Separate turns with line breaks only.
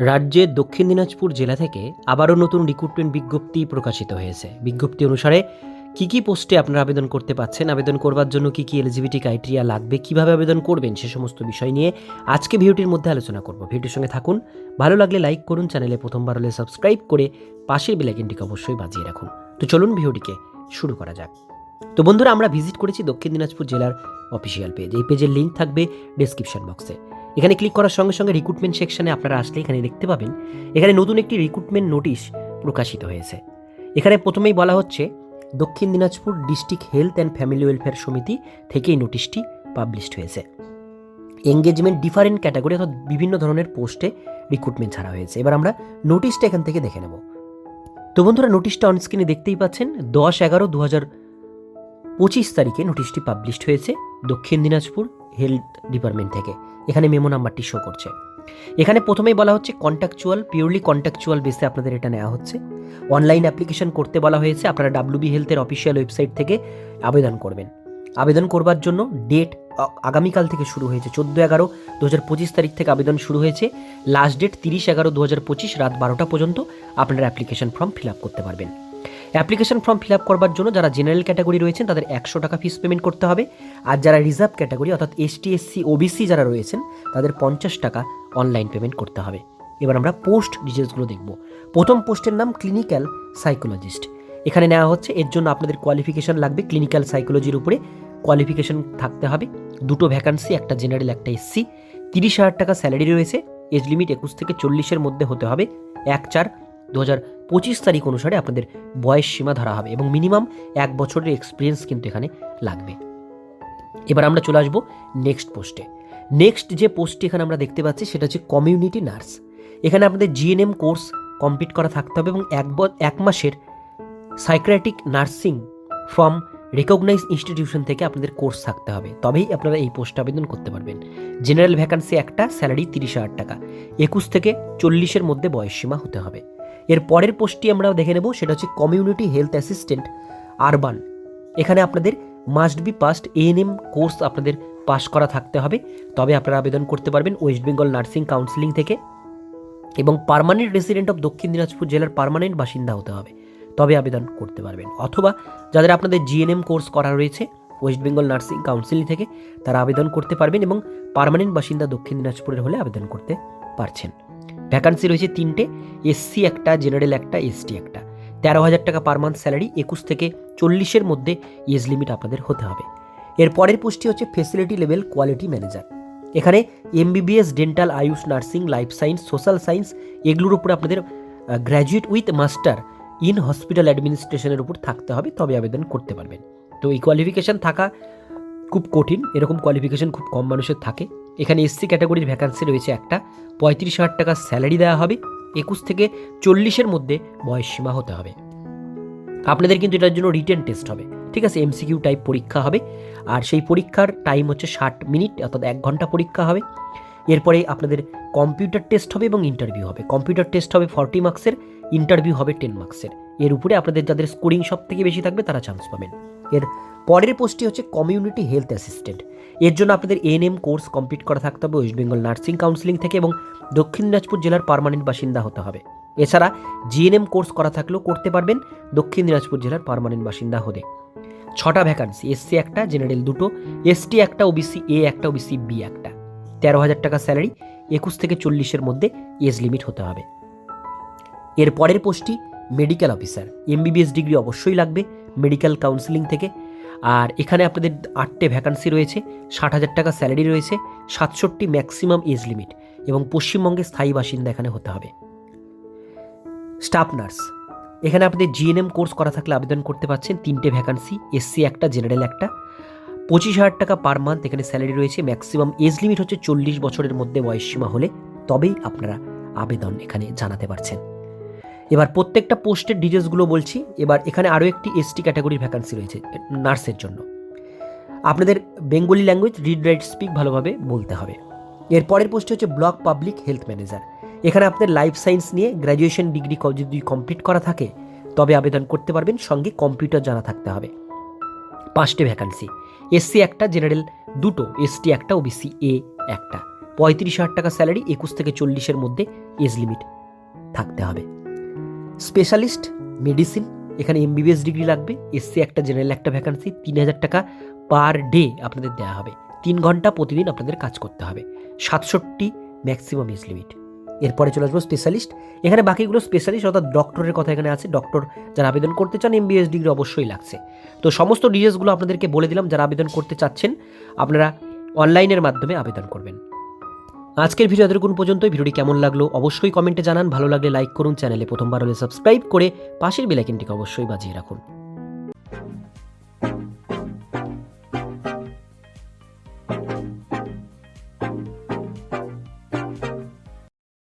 রাজ্যের দক্ষিণ দিনাজপুর জেলা থেকে আবারও নতুন রিক্রুটমেন্ট বিজ্ঞপ্তি প্রকাশিত হয়েছে। বিজ্ঞপ্তি অনুসারে, কি কি পোস্টে আপনারা আবেদন করতে পাচ্ছেন, আবেদন করবার জন্য কি কি এলিজিবিলিটি ক্রাইটেরিয়া লাগবে, কীভাবে আবেদন করবেন, সে সমস্ত বিষয় নিয়ে আজকে ভিডিওটির মধ্যে আলোচনা করব। ভিডিওর সঙ্গে থাকুন, ভালো লাগলে লাইক করুন চ্যানেলে প্রথমবার হলে সাবস্ক্রাইব করে পাশের বেলাইকিনটিকে অবশ্যই বাজিয়ে রাখুন। তো চলুন ভিডিওটিকে শুরু করা যাক। তো বন্ধুরা, আমরা ভিজিট করেছি দক্ষিণ দিনাজপুর জেলার অফিসিয়াল পেজ এই পেজের লিঙ্ক থাকবে ডেসক্রিপশন বক্সে এখানে ক্লিক করার সঙ্গে সঙ্গে রিক্রুটমেন্ট সেকশনে আপনারা আসলে এখানে দেখতে পাবেন। এখানে নতুন একটি রিক্রুটমেন্ট নোটিশ প্রকাশিত হয়েছে। এখানে প্রথমেই বলা হচ্ছে, Dakshin Dinajpur district health and family welfare সমিতি থেকে এই নোটিশটি পাবলিশড হয়েছে। এঙ্গেজমেন্ট ডিফারেন্ট ক্যাটাগরি অর্থাৎ বিভিন্ন ধরনের পোস্টে রিক্রুটমেন্ট ছাড়া হয়েছে। এবার আমরা নোটিশটা এখান থেকে দেখে নেব। তো বন্ধুরা নোটিশটা অনস্ক্রিনে দেখতেই পাচ্ছেন, দশ এগারো দু হাজার পঁচিশ তারিখে নোটিশটি পাবলিশড হয়েছে দক্ষিণ দিনাজপুর হেলথ ডিপার্টমেন্ট থেকে। এখানে মেমো নাম্বারটি শো করছে। এখানে প্রথমেই বলা হচ্ছে কন্ট্যাকচুয়াল পিওরলি কন্ট্যাকচুয়াল বেসে আপনাদের এটা নেওয়া হচ্ছে। অনলাইন অ্যাপ্লিকেশন করতে বলা হয়েছে, আপনারা ডাব্লিউবি হেলথের অফিসিয়াল ওয়েবসাইট থেকে আবেদন করবেন। আবেদন করবার জন্য ডেট আগামীকাল থেকে শুরু হয়েছে চোদ্দ এগারো দু হাজার পঁচিশ তারিখ থেকে আবেদন শুরু হয়েছে। লাস্ট ডেট তিরিশ এগারো দু হাজার পঁচিশ রাত বারোটা পর্যন্ত আপনারা অ্যাপ্লিকেশন ফর্ম ফিল আপ করতে পারবেন। অ্যাপ্লিকেশন ফর্ম ফিল আপ করবার জন্য যারা জেনারেল ক্যাটাগরি রয়েছেন, তাদের একশো টাকা ফিস পেমেন্ট করতে হবে। আর যারা রিজার্ভ ক্যাটাগরি, অর্থাৎ এসটি এসসি ওবিসি যারা রয়েছেন, তাদের পঞ্চাশ টাকা অনলাইন পেমেন্ট করতে হবে। এবার আমরা পোস্ট ডিটেলসগুলো দেখব। প্রথম পোস্টের নাম ক্লিনিক্যাল সাইকোলজিস্ট। এখানে নেওয়া হচ্ছে, এর জন্য আপনাদের কোয়ালিফিকেশন লাগবে। ক্লিনিক্যাল সাইকোলজির উপরে কোয়ালিফিকেশন থাকতে হবে। দুটো ভ্যাকান্সি, একটা জেনারেল, একটা এসসি। তিরিশ হাজার টাকা স্যালারি রয়েছে। এজ লিমিট একুশ থেকে চল্লিশের মধ্যে হতে হবে। এক চার দু হাজার পঁচিশ তারিখ অনুসারে আপনাদের বয়স সীমা ধরা হবে এবং মিনিমাম এক বছরের এক্সপিরিয়েন্স কিন্তু এখানে লাগবে। এবার আমরা চলে আসব নেক্সট পোস্টে নেক্সট যে পোস্টটি এখানে আমরা দেখতে পাচ্ছি সেটা হচ্ছে কমিউনিটি নার্স এখানে আপনাদের জিএনএম কোর্স কমপ্লিট করা থাকতে হবে এবং এক এক মাসের psychiatric nursing from recognise institution থেকে আপনাদের কোর্স থাকতে হবে। তবেই আপনারা এই পোস্টে আবেদন করতে পারবেন। জেনারেল ভ্যাকান্সি একটা স্যালারি তিরিশ হাজার টাকা। একুশ থেকে চল্লিশের মধ্যে বয়সসীমা হতে হবে। এর পরের পোস্টটি আমরা দেখে নেব, সেটা হচ্ছে কমিউনিটি হেলথ অ্যাসিস্ট্যান্ট, আরবান। এখানে আপনাদের must be passed ANM course আপনাদের পাস করা থাকতে হবে। তবে আপনারা আবেদন করতে পারবেন ওয়েস্ট বেঙ্গল নার্সিং কাউন্সিলিং থেকে। এবং পারমানেন্ট রেসিডেন্ট অফ দক্ষিণ দিনাজপুর জেলার পার্মানেন্ট বাসিন্দা হতে হবে। তবে আবেদন করতে পারবেন। অথবা যাদের আপনাদের জিএনএম কোর্স করা রয়েছে ওয়েস্ট বেঙ্গল নার্সিং কাউন্সিল থেকে, তারা আবেদন করতে পারবেন এবং পারমানেন্ট বাসিন্দা দক্ষিণ দিনাজপুরের হলে আবেদন করতে পারছেন। ভ্যাকান্সি রয়েছে তিনটে এসসি একটা জেনারেল একটা এসটি একটা। তেরো হাজার টাকা পার মান্থ স্যালারি একুশ থেকে চল্লিশের মধ্যে এজ লিমিট আপনাদের হতে হবে। এর পরের পোস্টটি হচ্ছে ফেসিলিটি লেভেল কোয়ালিটি ম্যানেজার এখানে MBBS dental Ayush nursing life science social science এগুলোর উপর আপনাদের graduate with master in hospital অ্যাডমিনিস্ট্রেশনের উপর থাকতে হবে, তবে আবেদন করতে পারবেন। তো এই কোয়ালিফিকেশান থাকা খুব কঠিন, এরকম কোয়ালিফিকেশান খুব কম মানুষের থাকে। এখানে এসসি ক্যাটাগরির ভ্যাকান্সি রয়েছে একটা। পঁয়ত্রিশ হাজার টাকা স্যালারি দেওয়া হবে। একুশ থেকে চল্লিশের মধ্যে বয়স সীমা হতে হবে। আপনাদের কিন্তু এটার জন্য রিটেন টেস্ট হবে। ঠিক আছে, এমসিকিউ টাইপ পরীক্ষা হবে। আর সেই পরীক্ষার টাইম হচ্ছে ষাট মিনিট, অর্থাৎ এক ঘণ্টা পরীক্ষা হবে। এরপরে আপনাদের কম্পিউটার টেস্ট হবে এবং ইন্টারভিউ হবে। কম্পিউটার টেস্ট হবে ফর্টি মার্কসের, ইন্টারভিউ হবে টেন মার্কসের। এর উপরে আপনাদের যাদের স্কোরিং সব থেকে বেশি থাকবে তারা চান্স পাবেন। এর পরের পোস্টটি হচ্ছে কমিউনিটি হেলথ অ্যাসিস্ট্যান্ট এর জন্য আপনাদের এএনএম কোর্স কমপ্লিট করা থাকতে হবে ওয়েস্ট বেঙ্গল নার্সিং কাউন্সিলিং থেকে এবং দক্ষিণ দিনাজপুর জেলার পার্মানেন্ট বাসিন্দা হতে হবে। এছাড়া জিএনএম কোর্স করা থাকলেও করতে পারবেন দক্ষিণ দিনাজপুর জেলার পার্মানেন্ট বাসিন্দা হতে। ছটা ভ্যাকান্সি এসসি একটা জেনারেল দুটো এসটি একটা ওবিসি এ একটা ওবিসি বি একটা। তেরো হাজার টাকা স্যালারি একুশ থেকে চল্লিশের মধ্যে এজ লিমিট হতে হবে। এর পরের পোস্টটি মেডিকেল অফিসার এমবিবিএস ডিগ্রি অবশ্যই লাগবে। মেডিকেল কাউন্সিলিং থেকে। আর এখানে আপনাদের আটটে ভ্যাকান্সি রয়েছে, ষাট হাজার টাকা স্যালারি রয়েছে, সাতষট্টি ম্যাক্সিমাম এজ লিমিট এবং পশ্চিমবঙ্গে স্থায়ী বাসিন্দা এখানে হতে হবে। স্টাফ নার্স, এখানে আপনাদের জিএনএম কোর্স করা থাকলে আবেদন করতে পারছেন তিনটে ভ্যাকান্সি এসসি একটা জেনারেল একটা। পঁচিশ হাজার টাকা পার মান্থ এখানে স্যালারি রয়েছে, ম্যাক্সিমাম এজ লিমিট হচ্ছে চল্লিশ বছরের মধ্যে বয়সসীমা হলে তবেই আপনারা আবেদন এখানে জানাতে পারছেন। এবার প্রত্যেকটা পোস্টের ডিটেলসগুলো বলছি। এবার এখানে আরও একটি এসটি ক্যাটাগরির ভ্যাকান্সি রয়েছে, নার্সের জন্য। আপনাদের Bengali language read write speak ভালোভাবে বলতে হবে। এর পরের পোস্টে হচ্ছে ব্লক পাবলিক হেলথ ম্যানেজার এখানে আপনাদের লাইফ সায়েন্স নিয়ে গ্র্যাজুয়েশন ডিগ্রি যদি কমপ্লিট করা থাকে, তবে আবেদন করতে পারবেন, সঙ্গে কম্পিউটার জানা থাকতে হবে। পাঁচটি ভ্যাকান্সি এসসি একটা জেনারেল দুটো এসটি একটা ওবিসি এ একটা। পঁয়ত্রিশ হাজার টাকা স্যালারি একুশ থেকে চল্লিশের মধ্যে এজ লিমিট থাকতে হবে। স্পেশালিস্ট, মেডিসিন, এখানে এমবিবিএস ডিগ্রি লাগবে এসসি একটা জেনারেল একটা ভ্যাকান্সি তিন হাজার টাকা পার ডে আপনাদের দেওয়া হবে। তিন ঘণ্টা প্রতিদিন আপনাদের কাজ করতে হবে। সাতষট্টি ম্যাক্সিমাম এজ লিমিট এরপরে চলে আসব স্পেশালিস্ট এখানে বাকিগুলো স্পেশালিস্ট অর্থাৎ ডক্টরের কথা এখানে আছে। ডক্টর যারা আবেদন করতে চান এমবিএস ডিগ্রি অবশ্যই লাগছে। তো সমস্ত ডিটেলসগুলো আপনাদেরকে বলে দিলাম, যারা আবেদন করতে চাচ্ছেন, আপনারা অনলাইনের মাধ্যমে আবেদন করবেন। আজকের ভিডিও এতটুকুন পর্যন্ত ভিডিওটি কেমন লাগল অবশ্যই কমেন্টে জানান। ভালো লাগলে লাইক করুন, চ্যানেলে প্রথমবার হলে সাবস্ক্রাইব করে পাশের বেলাইকিনটিকে অবশ্যই বাজিয়ে রাখুন।